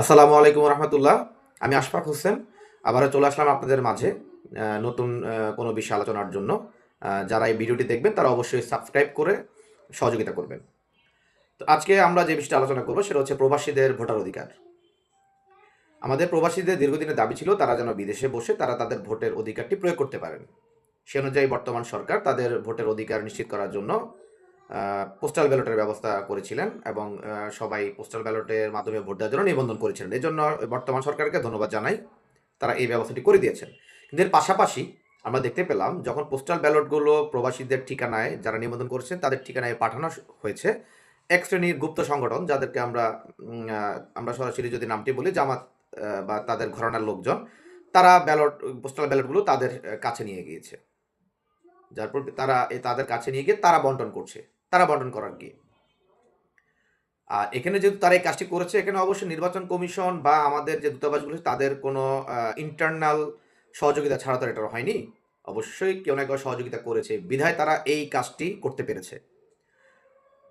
আসসালামু আলাইকুম রহমতুল্লাহ। আমি আশফাক হোসেন। আবারও চলে আসলাম আপনাদের মাঝে নতুন কোনো বিষয় আলোচনার জন্য। যারা এই ভিডিওটি দেখবেন, তারা অবশ্যই সাবস্ক্রাইব করে সহযোগিতা করবেন। তো আজকে আমরা যে বিষয়টা আলোচনা করব, সেটা হচ্ছে প্রবাসীদের ভোটার অধিকার। আমাদের প্রবাসীদের দীর্ঘদিনের দাবি ছিল, তারা যেন বিদেশে বসে তারা তাদের ভোটের অধিকারটি প্রয়োগ করতে পারেন। সে অনুযায়ী বর্তমান সরকার তাদের ভোটের অধিকার নিশ্চিত করার জন্য পোস্টাল ব্যালটের ব্যবস্থা করেছিলেন এবং সবাই পোস্টাল ব্যালটের মাধ্যমে ভোট দেওয়ার জন্য নিবন্ধন করেছিলেন। এই জন্য বর্তমান সরকারকে ধন্যবাদ জানাই তারা এই ব্যবস্থাটি করে দিয়েছেন। কিন্তু এর পাশাপাশি আমরা দেখতে পেলাম, যখন পোস্টাল ব্যালটগুলো প্রবাসীদের ঠিকানায় যারা নিবন্ধন করেছেন তাদের ঠিকানায় পাঠানো হয়েছে, এক শ্রেণির গুপ্ত সংগঠন যাদেরকে আমরা আমরা সরাসরি যদি নামটি বলি, জামাত বা তাদের ঘরানার লোকজন, তারা ব্যালট পোস্টাল ব্যালটগুলো তাদের কাছে নিয়ে গিয়েছে। যার তারা, তাদের কাছে নিয়ে গিয়ে তারা বন্টন করছে। তারা বন্টন করার কি আর এখানে যেহেতু তারা এই কাজটি করেছে, এখানে অবশ্যই নির্বাচন কমিশন বা আমাদের যে দূতাবাসগুলো তাদের কোনো ইন্টারনাল সহযোগিতা ছাড়া তো এটা হয়নি। অবশ্যই কেউ না কেউ সহযোগিতা করেছে। বিধায় তারা এই কাজটি করতে পেরেছে।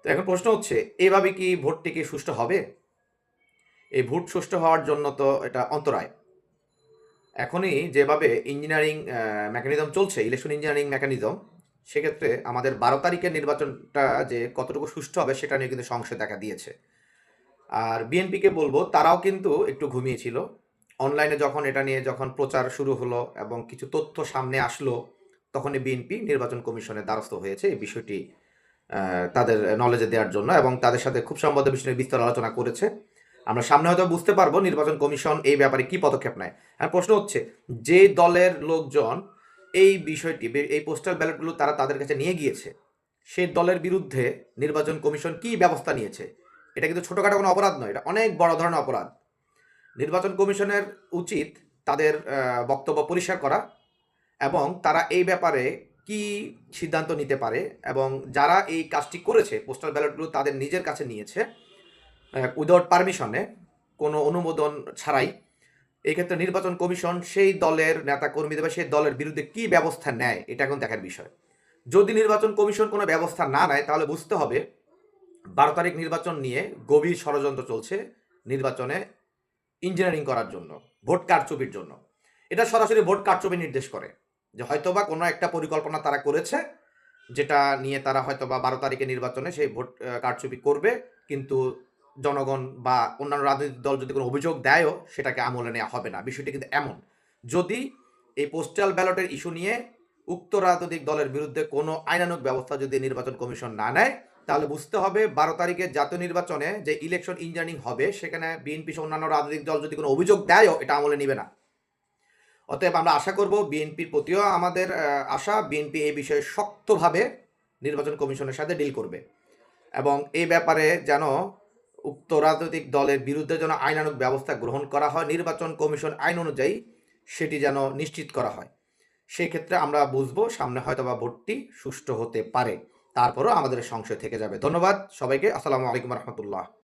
তো এখন প্রশ্ন হচ্ছে, এভাবে কি ভোটটি কি সুষ্ঠু হবে? এই ভোট সুষ্ঠু হওয়ার জন্য তো এটা অন্তরায়। এখনই যেভাবে ইঞ্জিনিয়ারিং মেকানিজম চলছে ইলেকশন ইঞ্জিনিয়ারিং মেকানিজম সেক্ষেত্রে আমাদের বারো তারিখের নির্বাচনটা যে কতটুকু সুষ্ঠু হবে সেটা নিয়ে কিন্তু সংশয় দেখা দিয়েছে। আর বিএনপিকে বলব, তারাও কিন্তু একটু ঘুমিয়েছিল। অনলাইনে যখন এটা নিয়ে যখন প্রচার শুরু হলো এবং কিছু তথ্য সামনে আসলো, তখনই বিএনপি নির্বাচন কমিশনের দ্বারস্থ হয়েছে এই বিষয়টি তাদের নলেজে দেওয়ার জন্য এবং তাদের সাথে খুব সম্ভবত বিষয় বিস্তর আলোচনা করেছে। আমরা সামনে হয়তো বুঝতে পারব নির্বাচন কমিশন এই ব্যাপারে কি পদক্ষেপ নেয়। আর প্রশ্ন হচ্ছে, যে দলের লোকজন এই বিষয়টি এই পোস্টাল ব্যালটগুলো তারা তাদের কাছে নিয়ে গিয়েছে। সেই দলের বিরুদ্ধে নির্বাচন কমিশন কি ব্যবস্থা নিয়েছে, এটা কিন্তু ছোটোখাটো কোনো অপরাধ নয়, এটা অনেক বড় ধরনের অপরাধ। নির্বাচন কমিশনের উচিত তাদের বক্তব্য পরিষ্কার করা এবং তারা এই ব্যাপারে কি সিদ্ধান্ত নিতে পারে এবং যারা এই কাজটি করেছে, পোস্টাল ব্যালটগুলো তাদের নিজের কাছে নিয়েছে উইদাউট পারমিশনে কোনো অনুমোদন ছাড়াই এই ক্ষেত্রে নির্বাচন কমিশন সেই দলের নেতা কর্মীদের বা সেই দলের বিরুদ্ধে কি ব্যবস্থা নেয়, এটা এখন দেখার বিষয়। যদি নির্বাচন কমিশন কোনো ব্যবস্থা না নেয়, তাহলে বুঝতে হবে বারো তারিখ নির্বাচন নিয়ে গভীর ষড়যন্ত্র চলছে নির্বাচনে ইঞ্জিনিয়ারিং করার জন্য, ভোট কারচুপির জন্য। এটা সরাসরি ভোট কারচুপি নির্দেশ করে যে হয়তোবা কোনো একটা পরিকল্পনা তারা করেছে যেটা নিয়ে তারা হয়তোবা বারো তারিখে নির্বাচনে সেই ভোট কারচুপি করবে, কিন্তু জনগণ বা অন্যান্য রাজনৈতিক দল যদি কোনো অভিযোগ দেয়ও, সেটাকে আমলে নেওয়া হবে না। বিষয়টি কিন্তু এমন। যদি এই পোস্টাল ব্যালটের ইস্যু নিয়ে উক্ত রাজনৈতিক দলের বিরুদ্ধে কোনো আইনানুগ ব্যবস্থা যদি নির্বাচন কমিশন না নেয়, তাহলে বুঝতে হবে বারো তারিখে জাতীয় নির্বাচনে যে ইলেকশন ইঞ্জিনিয়ারিং হবে, সেখানে বিএনপি সহ অন্যান্য রাজনৈতিক দল যদি কোনো অভিযোগ দেয়ও, এটা আমলে নেবে না। অতএব আমরা আশা করব বিএনপির প্রতিও আমাদের আশা, বিএনপি এই বিষয়ে শক্তভাবে নির্বাচন কমিশনের সাথে ডিল করবে। এবং এই ব্যাপারে যেন উক্ত রাজনৈতিক দলের বিরুদ্ধে যেন আইনানুক ব্যবস্থা গ্রহণ করা হয়, নির্বাচন কমিশন আইন অনুযায়ী সেটি যেন নিশ্চিত করা হয়। সেই ক্ষেত্রে আমরা বুঝব সামনে হয়তো বা ভোটটি সুষ্ঠু হতে পারে। তারপরও আমাদের সংশয় থেকে যাবে। ধন্যবাদ সবাইকে। আসসালামু আলাইকুম রহমতুল্লাহ।